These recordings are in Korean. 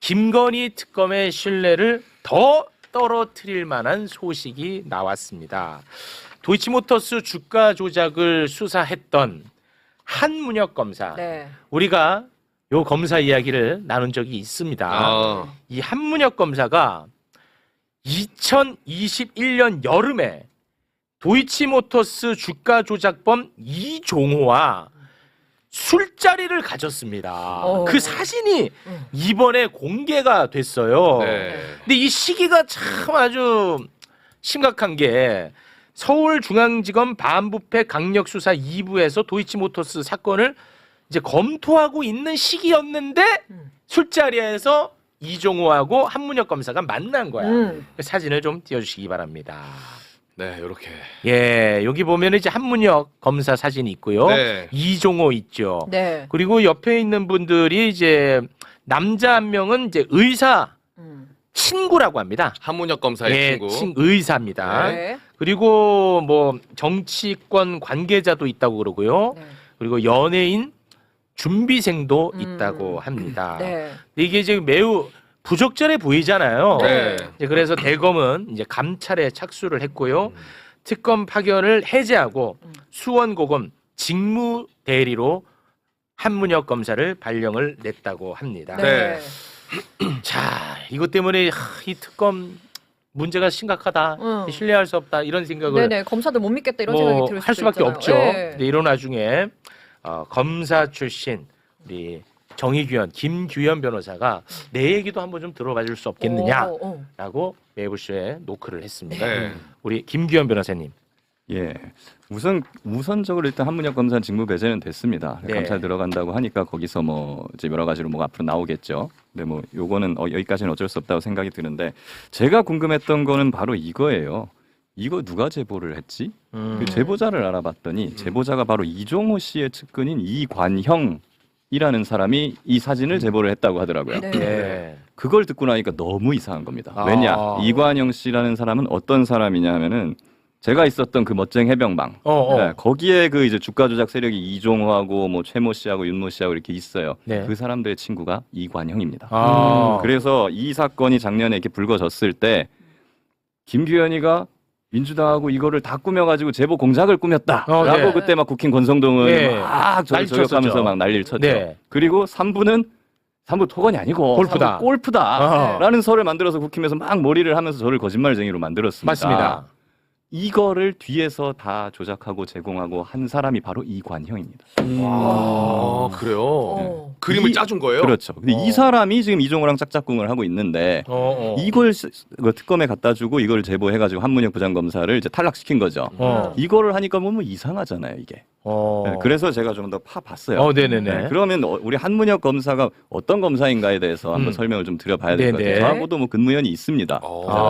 김건희 특검의 신뢰를 더 떨어뜨릴 만한 소식이 나왔습니다. 도이치모터스 주가 조작을 수사했던 한문혁 검사. 네. 우리가 요 검사 이야기를 나눈 적이 있습니다. 아. 이 한문혁 검사가 2021년 여름에 도이치모터스 주가 조작범 이종호와 술자리를 가졌습니다. 어. 그 사진이 음. 이번에 공개가 됐어요. 네. 근데 이 시기가 참 아주 심각한 게 서울중앙지검 반부패 강력수사 2부에서 도이치모터스 사건을 이제 검토하고 있는 시기였는데 음. 술자리에서 이종호하고 한문혁 검사가 만난 거야. 음. 그 사진을 좀 띄워주시기 바랍니다. 네, 이렇게. 예, 여기 보면 이제 한문혁 검사 사진이 있고요. 네. 이종호 있죠. 네. 그리고 옆에 있는 분들이 이제 남자 한 명은 이제 의사 음. 친구라고 합니다. 한문혁 검사의 예, 친구. 친- 의사입니다. 네. 그리고 뭐 정치권 관계자도 있다고 그러고요. 네. 그리고 연예인 준비생도 음. 있다고 합니다. 네. 근데 이게 지금 매우 부적절해 보이잖아요. 네. 이제 그래서 대검은 이제 감찰에 착수를 했고요. 음. 특검 파견을 해제하고 음. 수원고검 직무 대리로 한문혁 검사를 발령을 냈다고 합니다. 네. 자, 이것 때문에 하, 이 특검 문제가 심각하다. 음. 신뢰할 수 없다. 이런 생각을 네네. 검사들 못 믿겠다 이런 생각이 뭐들 수도 할 수밖에 있잖아요. 없죠. 네. 근데 이런 와중에 어, 검사 출신 우리 정의규현 김규현 변호사가 내 얘기도 한번 좀 들어봐 줄 수 없겠느냐라고 어, 어. 매부쇼에 노크를 했습니다. 네. 우리 김규현 변호사님. 예. 우선 우선적으로 일단 한문혁 검사 직무 배제는 됐습니다. 네. 감찰 들어간다고 하니까 거기서 뭐 이제 여러 가지로 뭐가 앞으로 나오겠죠. 근데 뭐 요거는 어, 여기까지는 어쩔 수 없다고 생각이 드는데 제가 궁금했던 거는 바로 이거예요. 이거 누가 제보를 했지? 음. 그 제보자를 알아봤더니 제보자가 바로 이종호 씨의 측근인 이관형 이라는 사람이 이 사진을 제보를 했다고 하더라고요. 네. 네. 그걸 듣고 나니까 너무 이상한 겁니다. 아. 왜냐? 이관영 씨라는 사람은 어떤 사람이냐 하면은 제가 있었던 그 멋쟁 해병방. 어, 어. 네, 거기에 그 이제 주가 조작 세력이 이종호하고 뭐 최모 씨하고 윤모 씨하고 이렇게 있어요. 네. 그 사람들의 친구가 이관형입니다. 아. 그래서 이 사건이 작년에 이렇게 불거졌을 때 김규현이가 민주당하고 이거를 다 꾸며가지고 제보 공작을 꾸몄다라고 어, 네. 그때 막 국힘 권성동은 네. 막 저를 난리 저격하면서 쳤었죠. 막 난리를 쳤죠. 네. 그리고 3부는 3부 토건이 아니고 골프다. 3부 골프다. 어. 라는 설을 만들어서 국힘에서 막 머리를 하면서 저를 거짓말쟁이로 만들었습니다. 맞습니다. 이거를 뒤에서 다 조작하고 제공하고 한 사람이 바로 이관형입니다. 아, 그래요. 어. 그림을 이- 짜준 거예요? 그렇죠. 근데 어. 이 사람이 지금 이종호랑 짝짝꿍을 하고 있는데 어, 어. 이걸 스- 그 특검에 갖다 주고 이걸 제보해가지고 한문혁 부장검사를 이제 탈락시킨 거죠. 어. 이거를 하니까 뭐 이상하잖아요, 이게. 어. 네, 그래서 제가 좀 더 파봤어요. 어, 네네네. 네, 그러면 어, 우리 한문혁 검사가 어떤 검사인가에 대해서 한번 음. 설명을 좀 드려봐야 될 것 네네. 같아요. 저하고도 뭐 근무연이 있습니다. 어. 자, 아.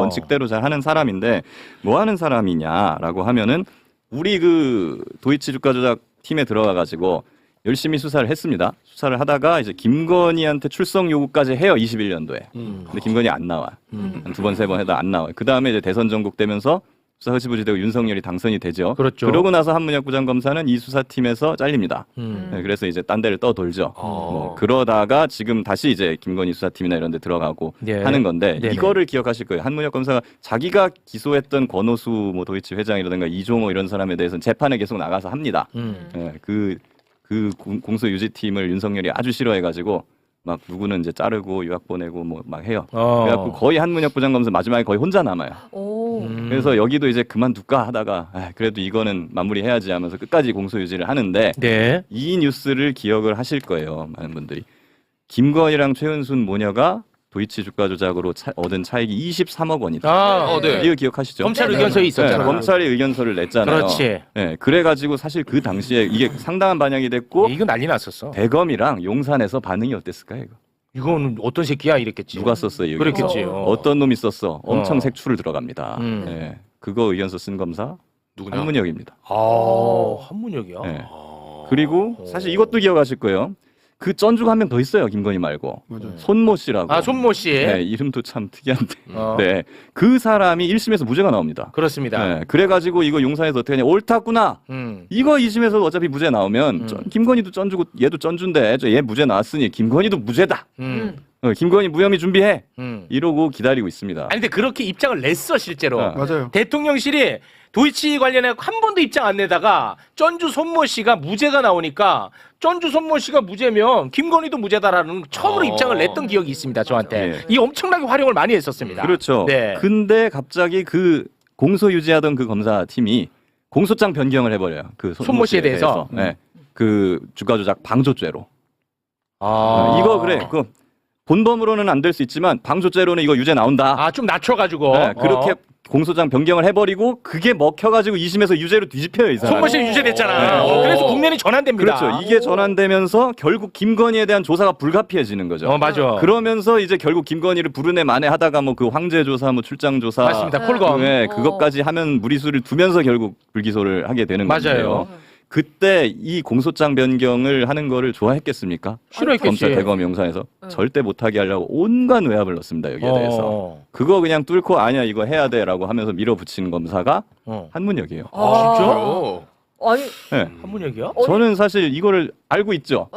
원칙대로 잘 하는 사람인데 뭐 하는 사람이냐라고 하면은 우리 그 도이치 주가 조작 팀에 들어가 가지고 열심히 수사를 했습니다. 수사를 하다가 이제 김건희한테 출석 요구까지 해요. 21년도에. 음. 근데 김건희 안 나와. 음. 한두 번 세 번 해도 안 나와. 그 다음에 이제 대선 전국 되면서 수사 흐지부지되고 윤석열이 당선이 되죠. 그렇죠. 그러고 나서 한문혁 부장검사는 이 수사팀에서 잘립니다. 음. 네, 그래서 이제 딴 데를 떠돌죠. 어. 뭐 그러다가 지금 다시 이제 김건희 수사팀이나 이런 데 들어가고 네. 하는 건데 네네. 이거를 기억하실 거예요. 한문혁 검사가 자기가 기소했던 권오수 뭐 도이치 회장이라든가 이종호 이런 사람에 대해서는 재판에 계속 나가서 합니다. 음. 예, 그, 그 공- 공소 유지팀을 윤석열이 아주 싫어해가지고 막 누구는 이제 자르고 유학 보내고 뭐 막 해요. 어. 그래갖고 거의 한문혁 부장검사 마지막에 거의 혼자 남아요. 오. 음. 그래서 여기도 이제 그만둘까 하다가 아, 그래도 이거는 마무리해야지 하면서 끝까지 공소 유지를 하는데 네. 이 뉴스를 기억을 하실 거예요. 많은 분들이. 김건희랑 최은순 모녀가 도이치 주가 조작으로 차- 얻은 차익이 23억 원이다. 아, 어, 네. 이거 기억하시죠? 검찰 네, 의견서에 네, 있었잖아. 검찰이 의견서를 냈잖아요. 그렇지. 네, 그래가지고 사실 그 당시에 이게 상당한 반향이 됐고 이거 난리 났었어. 대검이랑 용산에서 반응이 어땠을까요? 이거? 이건 어떤 새끼야 이랬겠지. 누가 썼어요? 이거? 그랬겠지. 어. 어떤 놈이 썼어? 엄청 어. 색출을 들어갑니다. 음. 네, 그거 의견서 쓴 검사 누구냐? 한문혁입니다. 아, 한문혁이야. 네. 아. 그리고 어. 사실 이것도 기억하실 거예요. 그 쩐주가 한 명 더 있어요. 김건희 말고 손모 씨라고. 아, 손모 씨. 네, 이름도 참 특이한데. 어. 네, 그 사람이 1심에서 무죄가 나옵니다. 그렇습니다. 네, 그래가지고 이거 용산에서 어떻게 하냐? 옳다구나. 음. 이거 2심에서 어차피 무죄 나오면 음. 쩐- 김건희도 쩐주고 얘도 쩐주인데 저 얘 무죄 나왔으니 김건희도 무죄다. 음. 어, 김건희 무혐의 준비해 음. 이러고 기다리고 있습니다. 아니 근데 그렇게 입장을 냈어 실제로. 어. 맞아요. 대통령실이 도이치 관련해 한 번도 입장 안 내다가 전주 손모 씨가 무죄가 나오니까 전주 손모 씨가 무죄면 김건희도 무죄다라는 처음으로 어. 입장을 냈던 기억이 있습니다 저한테 예. 이 엄청나게 활용을 많이 했었습니다. 그렇죠. 네. 근데 갑자기 그 공소 유지하던 그 검사 팀이 공소장 변경을 해버려요. 그 손- 손모 씨에 대해서? 음. 네. 그 주가 조작 방조죄로. 아. 이거 그래. 그 본범으로는 안 될 수 있지만 방조죄로는 이거 유죄 나온다. 아 좀 낮춰가지고 네, 그렇게 어. 공소장 변경을 해버리고 그게 먹혀가지고 2심에서 유죄로 뒤집혀요 이 사람. 손모 씨 유죄됐잖아. 네. 어, 그래서 국내는 전환됩니다. 그렇죠. 이게 전환되면서 결국 김건희에 대한 조사가 불가피해지는 거죠. 어 맞아. 그러면서 이제 결국 김건희를 부르네 만에 하다가 뭐 그 황제 조사, 뭐 출장 조사, 맞습니다. 네. 콜검. 네, 어. 그것까지 하면 무리수를 두면서 결국 불기소를 하게 되는 맞아요. 건데요. 그때 이 공소장 변경을 하는 거를 좋아했겠습니까? 싫어했겠지. 검찰 대검 영사에서 네. 절대 못하게 하려고 온갖 외압을 넣습니다 여기에 대해서. 어. 그거 그냥 뚫고 아니야 이거 해야 돼라고 하면서 밀어붙인 검사가 어. 한문혁이에요. 아, 진짜? 어. 아니, 네. 한문혁이야? 어, 저는 사실 이거를 알고 있죠.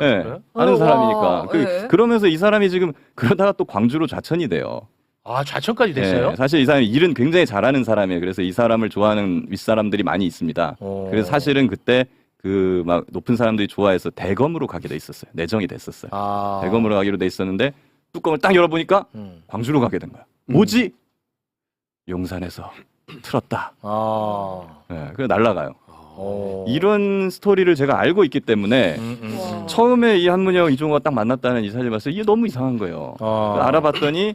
예. 네. 그래? 아는 어, 사람이니까. 와, 그, 네. 그러면서 이 사람이 지금 그러다가 또 광주로 좌천이 돼요. 아 좌천까지 됐어요? 네, 사실 이 사람이 일은 굉장히 잘하는 사람이에요. 그래서 이 사람을 좋아하는 윗사람들이 많이 있습니다. 어. 그래서 사실은 그때 그 막 높은 사람들이 좋아해서 대검으로 가게 돼 있었어요. 내정이 됐었어요. 아. 대검으로 가기로 돼 있었는데 뚜껑을 딱 열어보니까 음. 광주로 가게 된 거야. 뭐지? 용산에서 틀었다. 아. 네, 그래 날라가요. 어. 이런 스토리를 제가 알고 있기 때문에 음, 음, 와. 음. 처음에 이 한문혁 이종호가 딱 만났다는 이 사실 봤어요. 이게 너무 이상한 거예요. 어. 알아봤더니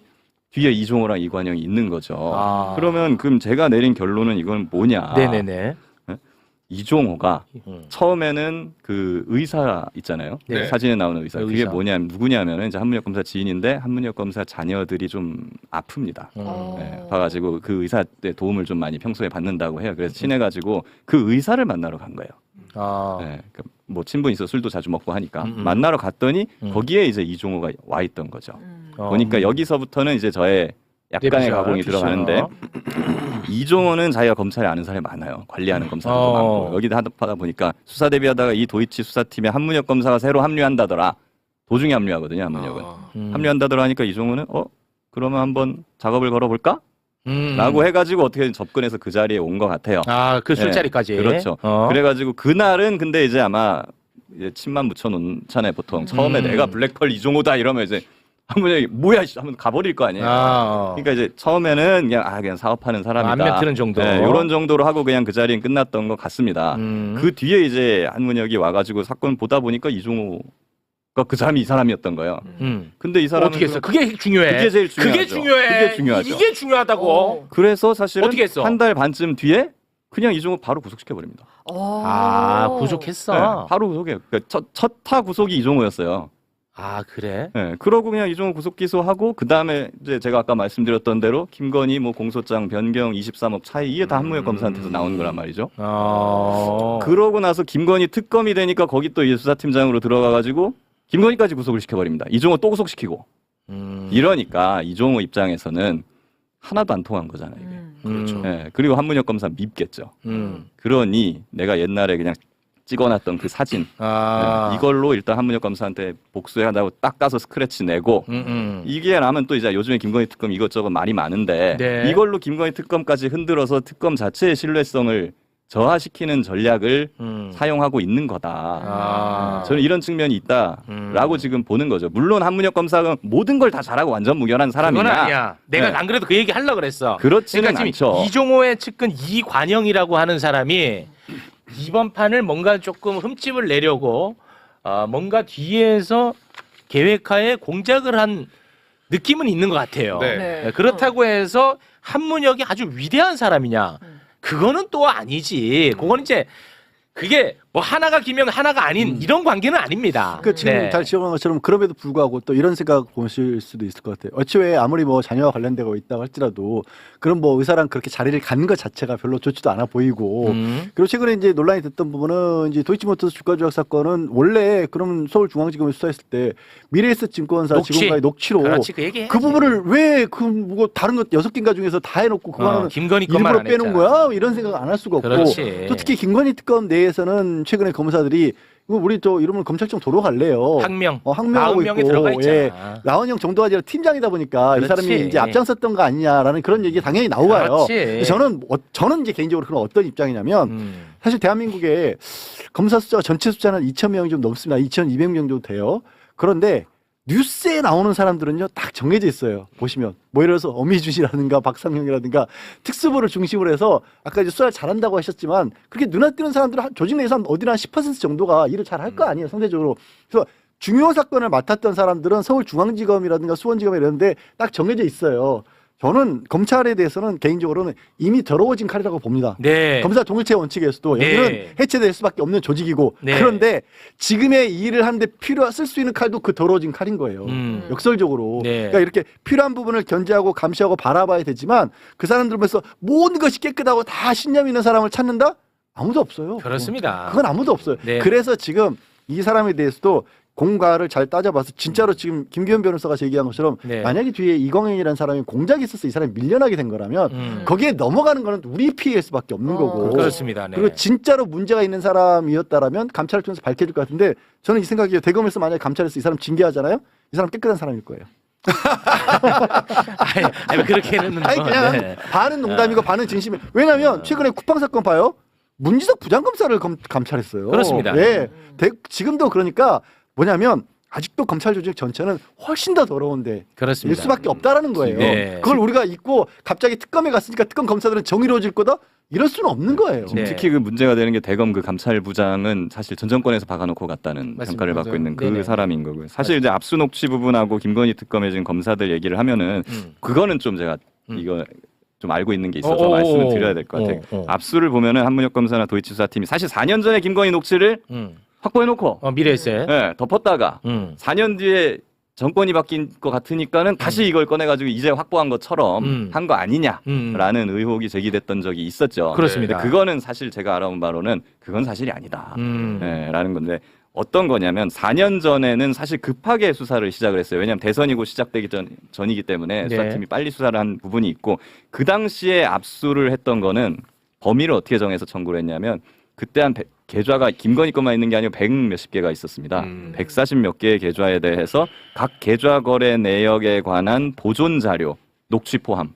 뒤에 이종호랑 이관영이 있는 거죠. 아. 그러면 그럼 제가 내린 결론은 이건 뭐냐? 네네네. 이종호가 음. 처음에는 그 의사 있잖아요. 네. 사진에 나오는 의사. 네, 그게 의사. 뭐냐면 누구냐면은 이제 한문혁 검사 지인인데 한문혁 검사 자녀들이 좀 아픕니다. 음. 어. 네, 봐가지고 그 의사한테 도움을 좀 많이 평소에 받는다고 해요. 그래서 친해가지고 그 의사를 만나러 간 거예요. 아. 네, 그뭐 친분 있어 술도 자주 먹고 하니까 음, 음. 만나러 갔더니 음. 거기에 이제 이종호가 와 있던 거죠. 음. 어. 보니까 여기서부터는 이제 저의 약간의 내비셜, 가공이 피셔. 들어가는데 이종호는 자기가 검찰에 아는 사람이 많아요. 관리하는 검사들도 어. 많고 여기다 하다 보니까 수사 대비하다가 이 도이치 수사팀에 한문혁 검사가 새로 합류한다더라. 도중에 합류하거든요. 한문혁은 아. 음. 합류한다더라 하니까 이종호는 어 그러면 한번 작업을 걸어볼까? 음. 라고 해가지고 어떻게 접근해서 그 자리에 온 것 같아요. 아, 그 술자리까지. 네, 그렇죠. 어. 그래가지고 그날은 근데 이제 아마 이제 침만 묻혀놓잖아요 보통 처음에 음. 내가 블랙펄 이종호다 이러면 이제 한문혁이 뭐야 씨 하면 가버릴 거 아니에요. 아, 어. 그러니까 이제 처음에는 그냥 아 그냥 사업하는 사람이다. 안면 트는 정도. 네, 이런 정도로 하고 그냥 그 자리는 끝났던 것 같습니다. 음. 그 뒤에 이제 한문혁이 와가지고 사건 보다 보니까 이종호가 그 사람이 이 사람이었던 거예요. 음. 근데 이 사람은 어떻게 했어? 그게 중요해. 그게 제일 중요하죠. 그게 중요해. 그게 중요하죠. 이게 중요하다고. 어. 그래서 사실은 어떻게 했어? 한 달 반쯤 뒤에 그냥 이종호 바로 구속시켜 버립니다. 어. 아, 네, 구속했어. 바로 구속해. 그러니까 첫 첫타 구속이 이종호였어요. 아, 그래? 네, 그러고 그냥 이종호 구속 기소하고 그 다음에 이제 제가 아까 말씀드렸던 대로 김건희 뭐 공소장 변경 23억 차이 이게 다 한무혁 검사한테서 나오는 거란 말이죠. 어. 그러고 나서 김건희 특검이 되니까 거기 또 이제 수사팀장으로 들어가 가지고 김건희까지 구속을 시켜 버립니다. 이종호 또 구속시키고 음. 이러니까 이종호 입장에서는 하나도 안 통한 거잖아요. 이게. 음. 그렇죠. 네, 그리고 한문혁 검사 밉겠죠. 음. 그러니 내가 옛날에 그냥 찍어놨던 그 사진 아. 네, 이걸로 일단 한문혁 검사한테 복수해야다고 딱 가서 스크래치 내고 음, 음. 이게 나면 또 이제 요즘에 김건희 특검 이것저것 말이 많은데 네. 이걸로 김건희 특검까지 흔들어서 특검 자체의 신뢰성을 저하시키는 전략을 음. 사용하고 있는 거다. 아. 저는 이런 측면이 있다라고 음. 지금 보는 거죠. 물론 한문혁 검사가 모든 걸 다 잘하고 완전 무결한 그건? 아니야. 내가 네. 안 그래도 그 얘기 하려고 그랬어. 그렇지는 그러니까 지금 않죠. 이종호의 측근 이관영이라고 하는 사람이 이번 판을 뭔가 조금 흠집을 내려고 어, 뭔가 뒤에서 계획하에 공작을 한 느낌은 있는 것 같아요. 네. 네, 그렇다고 해서 한문혁이 아주 위대한 사람이냐? 음. 그거는 또 아니지. 그거는 이제 그게 뭐 하나가 기면 하나가 아닌 이런 관계는 아닙니다. 그 지금 네. 잘 지적한 것처럼 그럼에도 불구하고 또 이런 생각 보실 수도 있을 것 같아요. 어찌왜 아무리 뭐 자녀와 관련되고 있다고 할지라도 그런 뭐 의사랑 그렇게 자리를 갖는 것 자체가 별로 좋지도 않아 보이고 음. 그리고 최근에 이제 논란이 됐던 부분은 이제 도이치모터스 주가 조작 사건은 원래 그럼 서울중앙지검에 수사했을 때 미래에셋 증권사 녹취. 직원과의 녹취로 그렇지 그 얘기. 그 부분을 왜그 뭐 다른 것 여섯 개인가 중에서 다 해놓고 그거 어, 김건희 것만 일부러 안 했잖아. 거야 이런 생각 안 할 수가 없고 그렇지. 또 특히 김건희 특검 내에서는 최근에 검사들이 이거 우리 또 이러면 검찰청 도로 갈래요. 학명. 어, 학명하고 명이 있고, 들어가 예. 있잖아. 라원 형 정도가 아니라 팀장이다 보니까 이 그렇지. 사람이 이제 앞장섰던 거 아니냐라는 그런 얘기 당연히 나오가요. 그렇지. 저는 어, 저는 이제 개인적으로 그런 어떤 입장이냐면 음. 사실 대한민국에 검사 숫자가 전체 숫자는 2천 명이 좀 넘습니다. 2,200명 정도 돼요. 그런데 뉴스에 나오는 사람들은요 딱 정해져 있어요. 보시면 뭐 예를 들어서 어미준이라든가 박상형이라든가 특수부를 중심으로 해서 아까 이제 수사를 잘한다고 하셨지만 그렇게 눈에 띄는 사람들은 한- 조직 내에서 한 어디나 한10% 정도가 일을 잘 할 거 아니에요 상대적으로. 그래서 중요 사건을 맡았던 사람들은 서울중앙지검이라든가 수원지검 이런데 딱 정해져 있어요. 저는 검찰에 대해서는 개인적으로는 이미 더러워진 칼이라고 봅니다. 네. 검사 동일체 원칙에서도 네. 여기는 해체될 수밖에 없는 조직이고 네. 그런데 지금의 이 일을 하는데 필요 쓸 수 있는 칼도 그 더러워진 칼인 거예요. 음. 역설적으로 네. 그러니까 이렇게 필요한 부분을 견제하고 감시하고 바라봐야 되지만 그 사람들 보면서 모든 것이 깨끗하고 다 신념 있는 사람을 찾는다 아무도 없어요. 그렇습니다. 그건 아무도 없어요. 네. 그래서 지금 이 사람에 대해서도 공과를 잘 따져봐서 진짜로 지금 김기현 변호사가 제기한 것처럼 네. 만약에 뒤에 이광현이라는 사람이 공작이 있어서 이 사람이 밀려나게 된 거라면 음. 거기에 넘어가는 거는 우리 피해일 수밖에 없는 어. 거고. 그렇습니다. 네. 그리고 진짜로 문제가 있는 사람이었다라면 감찰을 통해서 밝혀질 것 같은데 저는 이 생각이에요. 대검에서 만약에 감찰해서 이 사람 징계하잖아요. 이 사람 깨끗한 사람일 거예요. 아니, 아니 그렇게는 아니 그냥 네. 반은 농담이고 반은 진심이에요. 왜냐하면 최근에 쿠팡 사건 봐요. 문지석 부장검사를 검, 감찰했어요. 그렇습니다. 예. 대- 지금도 그러니까 뭐냐면 아직도 검찰 조직 전체는 훨씬 더 더러운데 일 그렇습니다. 수밖에 없다라는 거예요. 네. 그걸 우리가 잊고 갑자기 특검에 갔으니까 특검 검사들은 정의로워질 거다? 이럴 수는 없는 거예요. 네. 특히 그 문제가 되는 게 대검 그 감찰부장은 사실 전 정권에서 박아놓고 갔다는 맞습니다. 평가를 받고 맞아요. 있는 그 네네. 사람인 거고요. 사실 이제 압수 녹취 부분하고 김건희 특검에 지금 검사들 얘기를 하면은 음. 그거는 좀 제가 음. 이거 좀 알고 있는 게 있어서 어, 어, 말씀을 어, 드려야 될 것 같아요. 어, 어. 압수를 보면은 한문혁 검사나 도이치 수사팀이 사실 4년 전에 김건희 녹취를 음. 확보해놓고 어, 미래세. 예, 덮었다가 음. 4년 뒤에 정권이 바뀐 것 같으니까는 다시 이걸 꺼내가지고 이제 확보한 것처럼 음. 한 거 아니냐라는 음. 의혹이 제기됐던 적이 있었죠. 그렇습니다. 근데 그거는 사실 제가 알아본 바로는 그건 사실이 아니다. 음. 예, 라는 건데 어떤 거냐면 4년 전에는 사실 급하게 수사를 시작을 했어요. 왜냐하면 대선이 곧 시작되기 전, 전이기 때문에 네. 수사팀이 빨리 수사를 한 부분이 있고 그 당시에 압수를 했던 거는 범위를 어떻게 정해서 청구를 했냐면 그때 한 백- 계좌가 김건희 것만 있는 게 아니고 백 몇십 개가 있었습니다. 음. 140몇 개의 계좌에 대해서 각 계좌 거래 내역에 관한 보존 자료 녹취 포함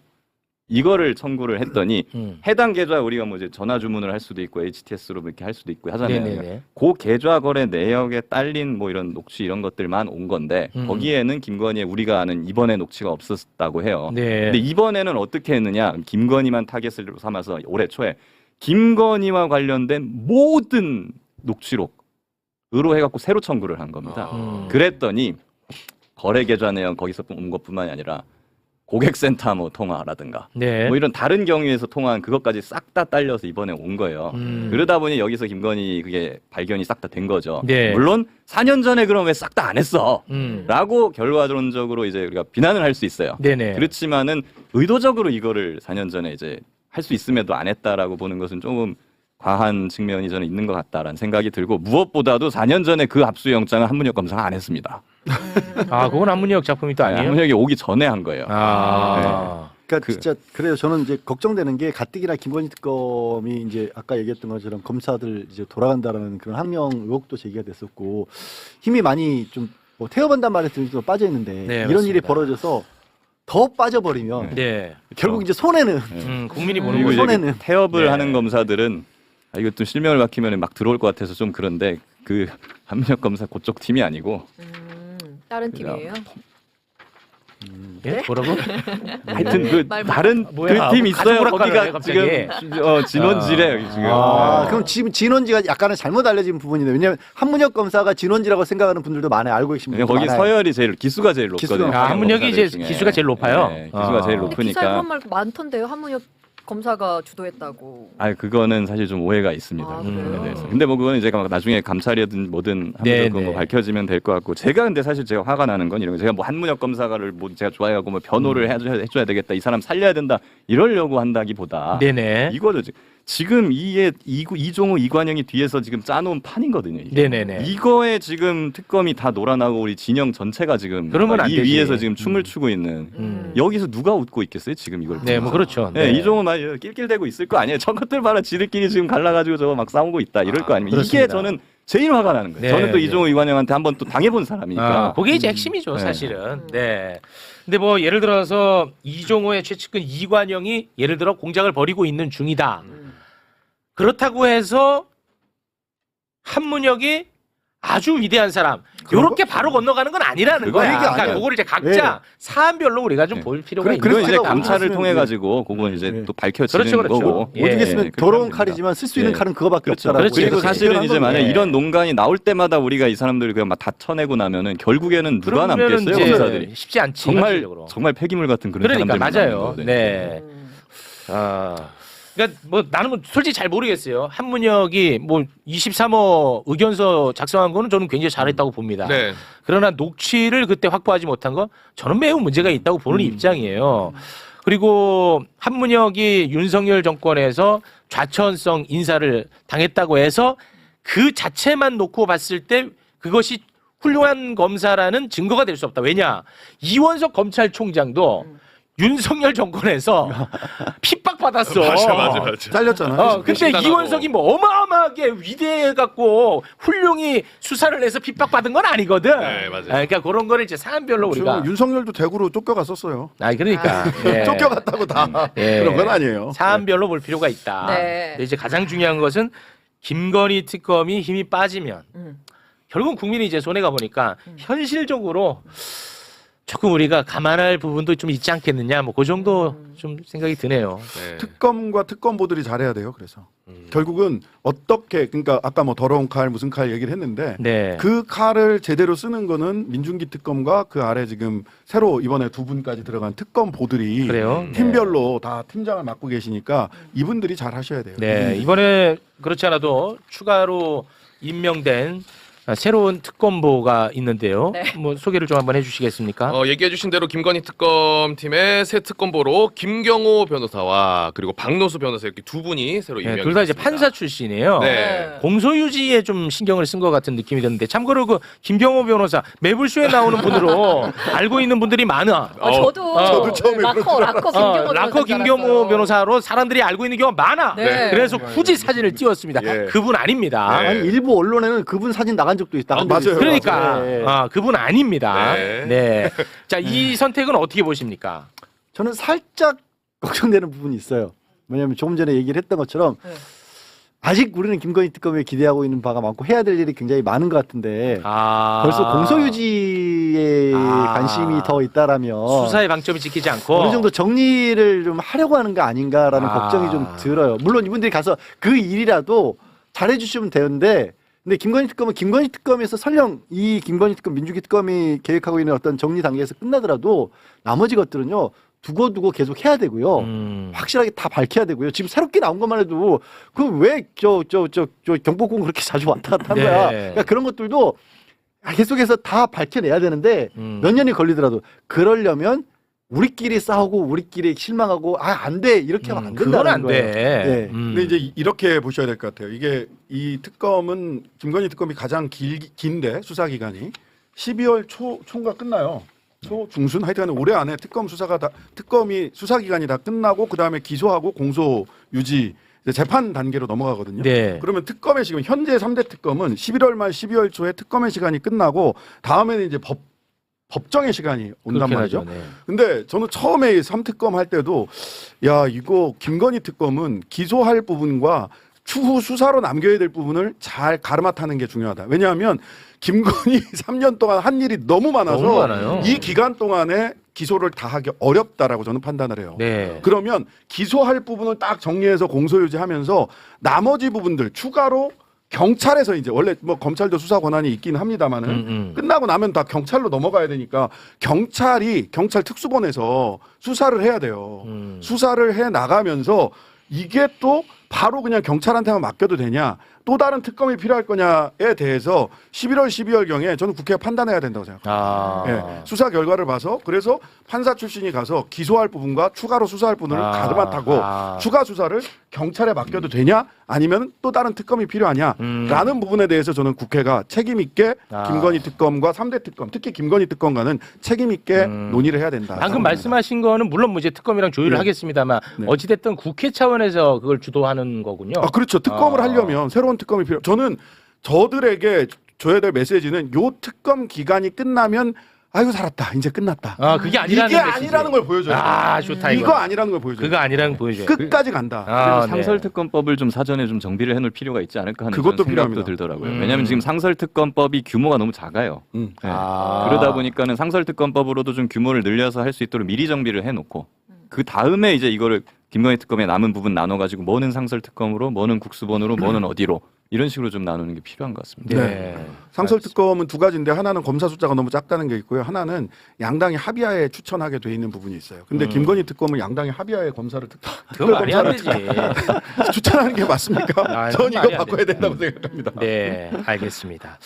이거를 청구를 했더니 음. 해당 계좌 우리가 뭐 이제 전화 주문을 할 수도 있고 HTS로 이렇게 할 수도 있고 하잖아요. 네네네. 그 계좌 거래 내역에 딸린 뭐 이런 녹취 이런 것들만 온 건데 음. 거기에는 김건희의 우리가 아는 이번에 녹취가 없었다고 해요. 네. 근데 이번에는 어떻게 했느냐? 김건희만 타겟을 삼아서 올해 초에 김건희와 관련된 모든 녹취록으로 해갖고 새로 청구를 한 겁니다. 음. 그랬더니 거래 계좌 내역 거기서 온 것뿐만이 아니라 고객센터 뭐 통화라든가 네. 뭐 이런 다른 경위에서 통화한 그것까지 싹 다 딸려서 이번에 온 거예요. 음. 그러다 보니 여기서 김건희 그게 발견이 싹 다 된 거죠. 네. 물론 4년 전에 그럼 왜 싹 다 안 했어? 음. 라고 결과론적으로 이제 우리가 비난을 할 수 있어요. 네네. 그렇지만은 의도적으로 이거를 4년 전에 이제 할 수 있음에도 안 했다라고 보는 것은 조금 과한 측면이 저는 있는 것 같다라는 생각이 들고 무엇보다도 4년 전에 그 압수영장을 한문혁 검사가 안 했습니다. 아, 그건 한문혁 작품이 또 아니에요? 한문혁이 오기 전에 한 거예요. 아. 그러니까 그- 진짜 그래요. 저는 이제 걱정되는 게 가뜩이나 김건희 특검이 이제 아까 얘기했던 것처럼 검사들 이제 돌아간다라는 그런 항명 의혹도 제기가 됐었고 힘이 많이 좀 뭐 태워본단 말에 들좀 빠져 있는데 네, 이런 맞습니다. 일이 벌어져서 더 빠져버리면 네. 결국 이제 손해는 음, 국민이 음. 보는 그리고 거죠. 이제 손해는. 태업을 네. 하는 검사들은 아, 이거 좀 실명을 박히면 막 들어올 것 같아서 좀 그런데 그 한문혁 검사 그쪽 팀이 아니고 음, 다른 팀이에요? 예? 뭐라고? 하여튼 그말 다른 뭐야? 그팀뭐 있어요. 거기가 갑자기. 지금 어, 진원지래 지금. 아, 아. 그럼 지금 진원지가 약간은 잘못 알려진 부분이네요. 왜냐하면 한문혁 검사가 진원지라고 생각하는 분들도 많아요. 알고 계신 분들 거기 많아요. 서열이 제일 기수가 제일 기수가 높거든요. 아, 한문혁이 이제 검사들 중에. 기수가 제일 높아요? 네, 기수가 아. 제일 근데 기사에 높으니까. 그런 말 많던데요. 한문혁 검사가 주도했다고. 아 그거는 사실 좀 오해가 있습니다. 아, 그 그래요? 대해서. 근데 뭐 그거는 이제 막 나중에 감찰이든 뭐든 네, 한문혁 뭐 네. 밝혀지면 될 것 같고 제가 근데 사실 제가 화가 나는 건 이런 거 제가 뭐 한문혁 검사를 뭐 제가 좋아해하고 뭐 음. 변호를 해줘야, 해줘야 되겠다 이 사람 살려야 된다 이러려고 한다기보다 네네. 이거를 지- 지금 이구- 이종호 이관영이 뒤에서 지금 짜놓은 판이거든요. 이게. 네네네. 이거에 지금 특검이 다 놀아나고 우리 진영 전체가 지금 그러면 안 이 되지. 위에서 지금 춤을 추고 있는 음. 여기서 누가 웃고 있겠어요? 지금 이걸 네, 뭐 그렇죠. 네, 이종호 막 낄낄대고 있을 거 아니에요. 저것들 봐라, 지들끼리 지금 갈라가지고 저거 막 싸우고 있다 이럴 거 아닙니까? 이게 그렇습니다. 저는 제일 화가 나는 거예요. 네, 저는 또 네. 이종호 이관영한테 한번 또 당해본 사람이니까. 아, 그게 이제 핵심이죠, 네. 사실은. 네. 근데 뭐 예를 들어서 이종호의 최측근 이관영이 예를 들어 공작을 벌이고 있는 중이다. 음. 그렇다고 해서 한문혁이 아주 위대한 사람 요렇게 바로 건너가는 건 아니라는 그거 거야. 얘기 그러니까. 그거를 이제 각자 네. 사안별로 우리가 좀 네. 볼 필요가 그래, 있는 그건 그래서 이제 감찰을 통해 가지고 그건 이제 네. 또 밝혀지는 그렇죠, 그렇죠. 거고. 예. 오죽 했으면 그렇게 더러운 하면 됩니다. 칼이지만 쓸 수 있는 네. 칼은 그거밖에 그렇죠. 없다라고. 그렇지, 그리고 그렇지. 사실은 이제 만약 건데. 이런 농간이 나올 때마다 우리가 이 사람들을 그냥 막 다 쳐내고 나면은 결국에는 누가 그러면은 남겠어요, 이제 검사들이. 쉽지 않지. 정말 현실적으로. 정말 폐기물 같은 그런 그러니까 사람들만 맞아요. 거죠. 네. 음. 아. 그러니까 뭐 나는 뭐 솔직히 잘 모르겠어요. 한문혁이 뭐 23호 의견서 작성한 거는 저는 굉장히 잘했다고 봅니다. 네. 그러나 녹취를 그때 확보하지 못한 거 저는 매우 문제가 있다고 보는 입장이에요. 그리고 한문혁이 윤석열 정권에서 좌천성 인사를 당했다고 해서 그 자체만 놓고 봤을 때 그것이 훌륭한 검사라는 증거가 될 수 없다. 왜냐? 이원석 검찰총장도 윤석열 정권에서 핍박 받았어. 맞아, 맞아, 맞아. 잘렸잖아. 어, 근데. 이원석이 뭐 어마어마하게 위대해 갖고 훌륭히 수사를 해서 핍박받은 건 아니거든. 네, 맞아요. 아, 그러니까 그런 거를 이제 사안별로 우리가. 저 윤석열도 대구로 쫓겨갔었어요. 아, 그러니까. 아. 예. 쫓겨갔다고 다 예. 그런 건 아니에요. 사안별로 볼 필요가 있다. 네. 근데 이제 가장 중요한 것은 김건희 특검이 힘이 빠지면 음. 결국은 국민이 이제 손해가 보니까 현실적으로 조금 우리가 감안할 부분도 좀 있지 않겠느냐. 뭐 그 정도 음. 좀 생각이 드네요. 네. 특검과 특검보들이 잘해야 돼요. 그래서 음. 결국은 어떻게 그러니까 아까 뭐 더러운 칼 무슨 칼 얘기를 했는데 네. 그 칼을 제대로 쓰는 거는 민중기 특검과 그 아래 지금 새로 이번에 두 분까지 들어간 특검 보들이 그래요. 팀별로 다 팀장을 맡고 계시니까 이분들이 잘 하셔야 돼요. 네, 이번에 그렇지 않아도 추가로 임명된 아, 새로운 특검보가 있는데요. 네. 뭐 소개를 좀 한번 해주시겠습니까? 어, 얘기해주신 대로 김건희 특검팀의 새 특검보로 김경호 변호사와 그리고 박노수 변호사 이렇게 두 분이 새로 임명이 네, 둘다 이제 됐습니다. 판사 출신이에요. 네. 공소유지에 좀 신경을 쓴 것 같은 느낌이 드는데 참고로 그 김경호 변호사 매불쇼에 나오는 분으로 알고 있는 분들이 많아. 어, 저도, 어. 저도 처음에 라커 라커 김경호 어, 라커 김경호. 변호사로 사람들이 알고 있는 경우가 많아. 네. 그래서 굳이 사진을 띄웠습니다. 예. 그분 아닙니다. 네. 아니 일부 언론에는 그분 사진 나간 적도 있다. 아, 한 적이 맞아요. 있어요. 그러니까 네. 아, 그분 아닙니다. 네. 네. 자, 이 선택은 어떻게 보십니까? 저는 살짝 걱정되는 부분이 있어요. 왜냐하면 조금 전에 얘기를 했던 것처럼 네. 아직 우리는 김건희 특검에 기대하고 있는 바가 많고 해야 될 일이 굉장히 많은 것 같은데 아. 벌써 공소유지에 아. 관심이 더 있다라면 수사의 방점이 지키지 않고 어느 정도 정리를 좀 하려고 하는 거 아닌가라는 아. 걱정이 좀 들어요. 물론 이분들이 가서 그 일이라도 잘해주시면 되는데, 근데 김건희 특검은 김건희 특검에서 설령 이 김건희 특검 민주기 특검이 계획하고 있는 어떤 정리 단계에서 끝나더라도 나머지 것들은요 두고 두고 계속 해야 되고요. 음. 확실하게 다 밝혀야 되고요. 지금 새롭게 나온 것만 해도 그 왜 저 저 저 저 경복궁 그렇게 자주 왔다 갔다 하는 네. 거야. 그러니까 그런 것들도 계속해서 다 밝혀내야 되는데 음. 몇 년이 걸리더라도 그러려면 우리끼리 싸우고 우리끼리 실망하고 아 안 돼 이렇게 하면 안 음, 그건 된다는 안 거예요. 돼. 네. 음. 근데 이제 이렇게 보셔야 될 것 같아요. 이게 이 특검은 김건희 특검이 가장 길, 긴데 수사 기간이 12월 초 초가 끝나요. 초 중순 하여튼 올해 안에 특검 수사가 다 특검이 수사 기간이 다 끝나고 그 다음에 기소하고 공소 유지 이제 재판 단계로 넘어가거든요. 네. 그러면 특검의 지금 현재 3대 특검은 11월 말 12월 초에 특검의 시간이 끝나고 다음에는 이제 법 법정의 시간이 온단 말이죠. 네. 근데 저는 처음에 삼특검 할 때도 야 이거 김건희 특검은 기소할 부분과 추후 수사로 남겨야 될 부분을 잘 가르마타는 게 중요하다. 왜냐하면 김건희 3년 동안 한 일이 너무 많아서 너무. 이 기간 동안에 기소를 다 하기 어렵다라고 저는 판단을 해요. 네. 그러면 기소할 부분을 딱 정리해서 공소유지하면서 나머지 부분들 추가로 경찰에서 이제 원래 뭐 검찰도 수사 권한이 있긴 합니다만은 음, 음. 끝나고 나면 다 경찰로 넘어가야 되니까 경찰이 경찰 특수본에서 수사를 해야 돼요. 음. 수사를 해 나가면서 이게 또 바로 그냥 경찰한테만 맡겨도 되냐 또 다른 특검이 필요할 거냐에 대해서 11월 12월 경에 저는 국회가 판단해야 된다고 생각합니다. 아. 예, 수사 결과를 봐서 그래서 판사 출신이 가서 기소할 부분과 추가로 수사할 부분을 아. 가름한다고 아. 추가 수사를 경찰에 맡겨도 되냐 아니면 또 다른 특검이 필요하냐라는 부분에 대해서 저는 국회가 책임 있게 음. 아. 김건희 특검과 3대 특검 특히 김건희 특검과는 책임 있게 음. 논의를 해야 된다. 방금 말씀하신 거는 물론 뭐 이제 특검이랑 조율을 네. 하겠습니다만 네. 어찌됐든 국회 차원에서 그걸 주도하는 거군요. 아 그렇죠. 특검을 아. 하려면 새로운 특검이 필요. 저는 저들에게 줘야 될 메시지는 요 특검 기간이 끝나면 아이고 살았다. 이제 끝났다. 아, 그게 아니라는 이게 메시지. 아니라는 걸 보여줘요. 아, 좋다 이거. 이거 아니라는 걸 보여줘요. 그거 아니라는 거 보여줘요. 끝까지 간다. 아, 그래서 네. 상설 특검법을 좀 사전에 좀 정비를 해놓을 필요가 있지 않을까 하는 그것도 생각도 필요합니다. 들더라고요. 음. 왜냐하면 지금 상설 특검법이 규모가 너무 작아요. 음. 네. 아. 그러다 보니까는 상설 특검법으로도 좀 규모를 늘려서 할 수 있도록 미리 정비를 해놓고 그 다음에 이제 이거를 김건희 특검의 남은 부분 나눠가지고 뭐는 상설 특검으로, 뭐는 국수본으로, 뭐는 어디로 이런 식으로 좀 나누는 게 필요한 것 같습니다. 네. 상설 특검은 두 가지인데 하나는 검사 숫자가 너무 작다는 게 있고요. 하나는 양당이 합의하에 추천하게 돼 있는 부분이 있어요. 근데 음. 김건희 특검은 양당이 합의하에 검사를 특, 그거 말이 안 특별검사를 되지. 추천하는 게 맞습니까? 아, 전 그건 이거 말이 안 바꿔야 돼. 된다고 생각합니다. 네, 알겠습니다.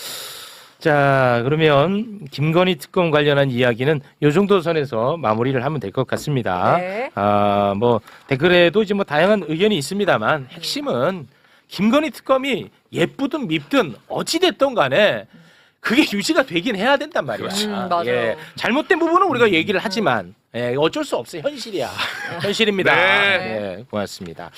자, 그러면 김건희 특검 관련한 이야기는 요 정도 선에서 마무리를 하면 될 것 같습니다. 네. 아, 뭐 댓글에도 이제 뭐 다양한 의견이 있습니다만 핵심은 김건희 특검이 예쁘든 밉든 어찌 됐든 간에 그게 유지가 되긴 해야 된단 말이야. 그렇죠. 음, 맞아요. 예, 잘못된 부분은 우리가 얘기를 하지만 예, 어쩔 수 없어 현실이야. 현실입니다. 네. 네, 고맙습니다.